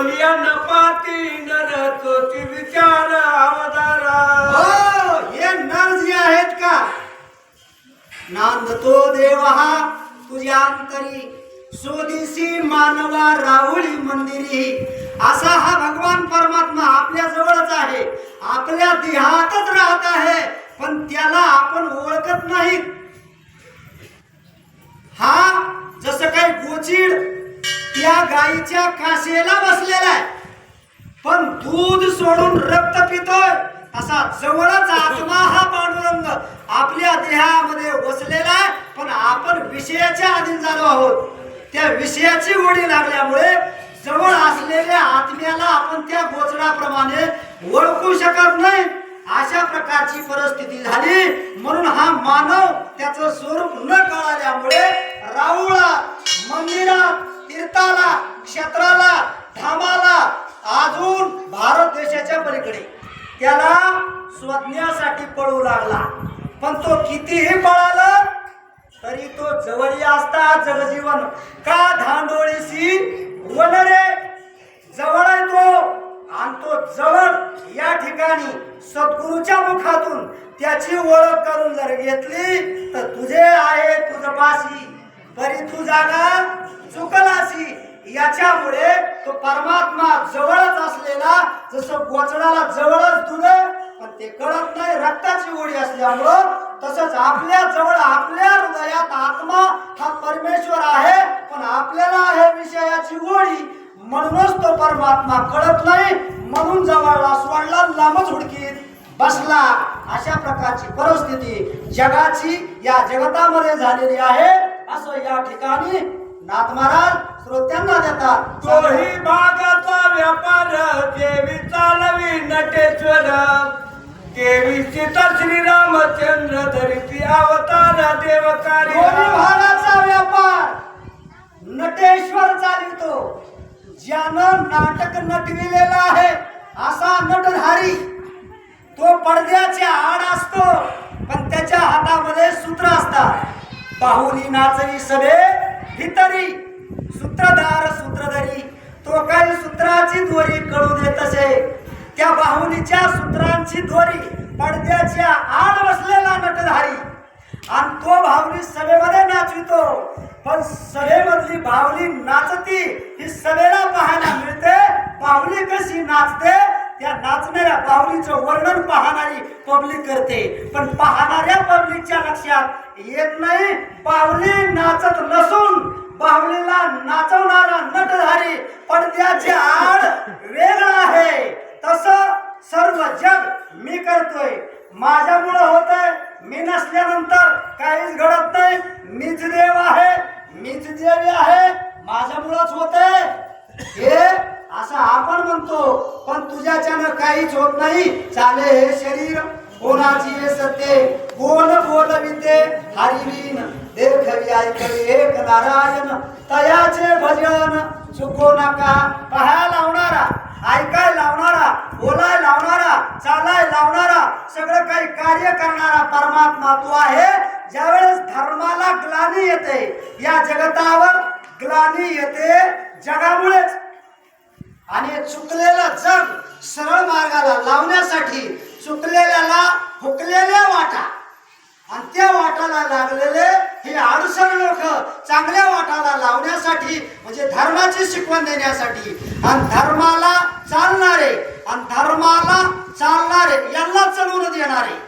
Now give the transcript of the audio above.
तोंडिया न पाती नर तोची विचार अवतारा हो हे नर जे आहेत का? नांदतो देव हा तुझ्या अंतरी सोदिसी मानवा राहुली मंदिरी. असा हा भगवान परमात्मा आपल्या जवळच आहे. आपल्या देहातच राहत आहे पण त्याला आपण ओळखत नाहीत. हा जसं काही गोचिड त्या गायीच्या कासेला बसलेला आहे. पण दूध सोडून रक्त पितोय असा जवळच आत्मा हा पांडुरंग आपल्या देहामध्ये वसलेला आहे. पण आपण विषयाच्या अधीन झालो आहोत. त्या विषयाची ओढी लागल्यामुळे जवळ असलेल्या आत्म्याला आपण त्या गोचडाप्रमाणे ओळखू शकत नाही. अशा प्रकारची परिस्थिती झाली. म्हणून हा मानव त्याचं स्वरूप न कळाल्यामुळे राहुळा मंदिर प्रांताला क्षेत्राला धामाला अजून भारत देशाच्या पलीकडे. त्याला स्वज्ञासाठी पळू लागला. पण तो कितीही पळाला तरी तो जवळी असता जगजीवन. का धांडोळीशी वन रे? जवळ आहे तो. आणि तो जवळ या ठिकाणी सद्गुरूच्या मुखातून त्याची ओळख करून जर घेतली तर तुझे आहे तुझ पाशी तरी तू जागा चुकलासी याच्यामुळे तो परमात्मा जवळच असलेला जसं गोचडाला जवळच दूध पण ते कळत नाही रक्ताची ओढी असल्यामुळं तसंच आपल्या जवळ आपल्या हृदयात आत्मा हा परमेश्वर आहे पण आपल्याला आहे विषयाची ओढी. म्हणूनच तो परमात्मा कळत नाही म्हणून जवळला सोडला लांबच हुडकीत बसला. अशा प्रकारची परिस्थिती जगाची या जगतामध्ये झालेली आहे. असं या ठिकाणी नाथ महाराज श्रोत्यांना देतात. तोही भागाचा व्यापार देवी चालवी नटेश्वर. देवी सीता श्रीरामचंद्र धरिती अवतार देवकारी. दोन्ही भागाचा व्यापार. नटेश्वर चालितो. ज्यानं नाटक नटविलेलं आहे असा नटधारी. तो पडद्याच्या आड असतो पण त्याच्या हातामध्ये सूत्र असतात. पाहुली नाचवी सभे भितरी. सूत्रधार सूत्रधरी तो काही सूत्राची दोरी कळू देत असे त्या बाहुलीच्या सूत्रांची दोरी पडद्याच्या आड बसलेला नटधारी. आणि तो भावली सभेमध्ये नाचवितो. पण सभेमधली भावली नाचती ही सभेला पाहायला मिळते पाहुली कशी नाचते नाचणाऱ्या बाहुलीचं वर्णन पाहणारी पब्लिक करते. पण पाहणाऱ्या पब्लिकच्या लक्षात येत नाही बाहुली नाचत नसून बाहुलीला नाचवणारा नटधारी पडद्याच्या आड वेगळा आहे. तसं सर्व जग मी करतोय. माझ्यामुळं होत आहे मी नसल्यानंतर काहीच घडत नाही. मीच देव आहे मीच देवी आहे माझ्यामुळंच होत हे असं आपण म्हणतो पण तुझ्याच्यानं काहीच होत नाही. चाले हे शरीर कोणाची सत्य कोण बोलविते हरिवीन देखवी ऐकवी एक नारायण. तयाचे भजन चुको नका. पाहायला लावणारा ऐकाय लावणारा बोलाय लावणारा चालाय लावणारा सगळं काही कार्य करणारा परमात्मा तो आहे. ज्यावेळेस धर्माला ग्लानी येते या जगतावर ग्लानी येते जगामुळेच. आणि चुकलेलं जग सरळ मार्गाला लावण्यासाठी चुकलेल्याला हुकलेल्या वाटा. आणि त्या वाटाला लागलेले हे अडसर लोक चांगल्या वाटाला लावण्यासाठी म्हणजे धर्माची शिकवण देण्यासाठी आणि धर्माला चालणारे आणि धर्माला चालणारे यांना चढवून देणारे.